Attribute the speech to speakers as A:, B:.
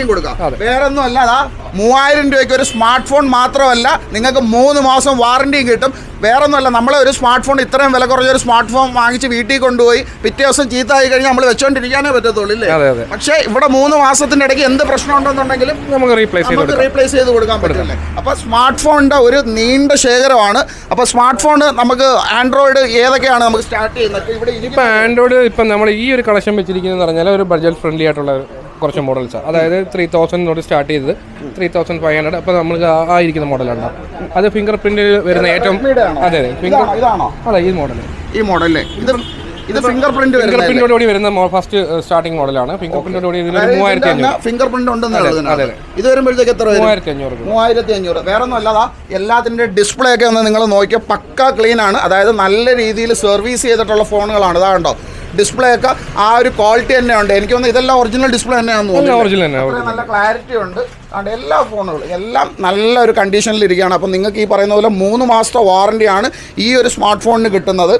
A: വാറണ്ടിയും കൊടുക്കാം. വേറെ ഒന്നും അല്ല അതാ മൂവായിരം രൂപയ്ക്ക് ഒരു സ്മാർട്ട് ഫോൺ മാത്രമല്ല നിങ്ങൾക്ക് മൂന്ന് മാസം വാറണ്ടിയും കിട്ടും. വേറെ ഒന്നുമല്ല നമ്മളെ ഒരു സ്മാർട്ട് ഫോൺ ഇത്രയും വില കുറഞ്ഞ ഒരു സ്മാർട്ട് ഫോൺ വാങ്ങിച്ച് വീട്ടിൽ കൊണ്ടുപോയി പിറ്റേ ദിവസം ആയി കഴിഞ്ഞാൽ നമ്മൾ വെച്ചോണ്ടിരിക്കാനേ പറ്റത്തുള്ളൂ ഇല്ലേ?
B: അതെ.
A: പക്ഷേ ഇവിടെ മൂന്ന് മാസത്തിന്റെ ഇടയ്ക്ക് എന്ത് പ്രശ്നം ഉണ്ടെന്നുണ്ടെങ്കിലും
B: നമുക്ക് റീപ്ലേസ് ചെയ്ത്
A: റീപ്ലേസ് ചെയ്ത് കൊടുക്കാൻ പറ്റില്ലേ? അപ്പോൾ സ്മാർട്ട് ഫോണിന്റെ ഒരു നീണ്ട ശേഖരമാണ്. അപ്പോൾ സ്മാർട്ട് ഫോൺ നമുക്ക് ആൻഡ്രോയിഡ് ഏതൊക്കെയാണ് നമുക്ക് സ്റ്റാർട്ട് ചെയ്യുന്നത്? ഇവിടെ
B: ഇപ്പൊ ആൻഡ്രോയിഡ് ഇപ്പം നമ്മൾ ഈ ഒരു കളക്ഷൻ വെച്ചിരിക്കുന്നത് പറഞ്ഞാൽ ഒരു ബഡ്ജറ്റ് ഫ്രണ്ട്ലി ആയിട്ടുള്ള കുറച്ച് മോഡൽസ് അതായത് ത്രീ തൗസൻഡ് തൊട്ട് സ്റ്റാർട്ട് ചെയ്തത്. ത്രീ തൗസൻഡ് ഫൈവ് ഹൺഡ്രഡ് അപ്പോൾ നമ്മൾ ആ- ആ ഇരിക്കുന്ന മോഡലാണ് അത് ഫിംഗർ പ്രിന്റിൽ വരുന്ന ഏറ്റവും? അതെ അതെ. ഫിംഗർ അതെ ഈ മോഡൽ
A: ഈ മോഡല്ലേ ഇത് ഇത് ഫിംഗർ പ്രിന്റ്
B: ഫിംഗർ പ്രിന്റോടുകൂടി വരുന്ന ഫസ്റ്റ് സ്റ്റാർട്ടിംഗ് മോഡലാണ് ഫിംഗർ പ്രിന്റോടുകൂടി ഇതിന് മൂവായിരത്തി അഞ്ഞൂറ്.
A: ഫിംഗർ പ്രിന്റ് ഉണ്ടെന്നുള്ളത് ഇത് വരുമ്പോഴത്തേക്ക് എത്ര
B: മൂവായിരത്തി അഞ്ഞൂറ്.
A: മൂവായിരത്തി അഞ്ഞൂറ്. വേറെ ഒന്നും അല്ലാതാ എല്ലാത്തിന്റെ ഡിസ്പ്ലേ ഒക്കെ ഒന്ന് നിങ്ങൾ നോക്കിയാൽ പക്ക ക്ലീൻ ആണ്. അതായത് നല്ല രീതിയിൽ സർവീസ് ചെയ്തിട്ടുള്ള ഫോണുകളാണ്. ഇതാ കണ്ടോ? ഡിസ്പ്ലേ ഒക്കെ ആ ഒരു ക്വാളിറ്റി തന്നെ ഉണ്ട്. എനിക്ക് തോന്നുന്നു ഇതെല്ലാം ഒറിജിനൽ ഡിസ്പ്ലേ തന്നെയാണെന്ന് തോന്നുന്നു. നല്ല ക്ലാരിറ്റി ഉണ്ട്. അതുകൊണ്ട് എല്ലാ ഫോണുകളും എല്ലാം നല്ല ഒരു കണ്ടീഷനിൽ ഇരിക്കുകയാണ്. അപ്പം നിങ്ങൾക്ക് ഈ പറയുന്ന പോലെ മൂന്ന് മാസത്തെ വാറണ്ടിയാണ് ഈ ഒരു സ്മാർട്ട് ഫോണിന് കിട്ടുന്നത്.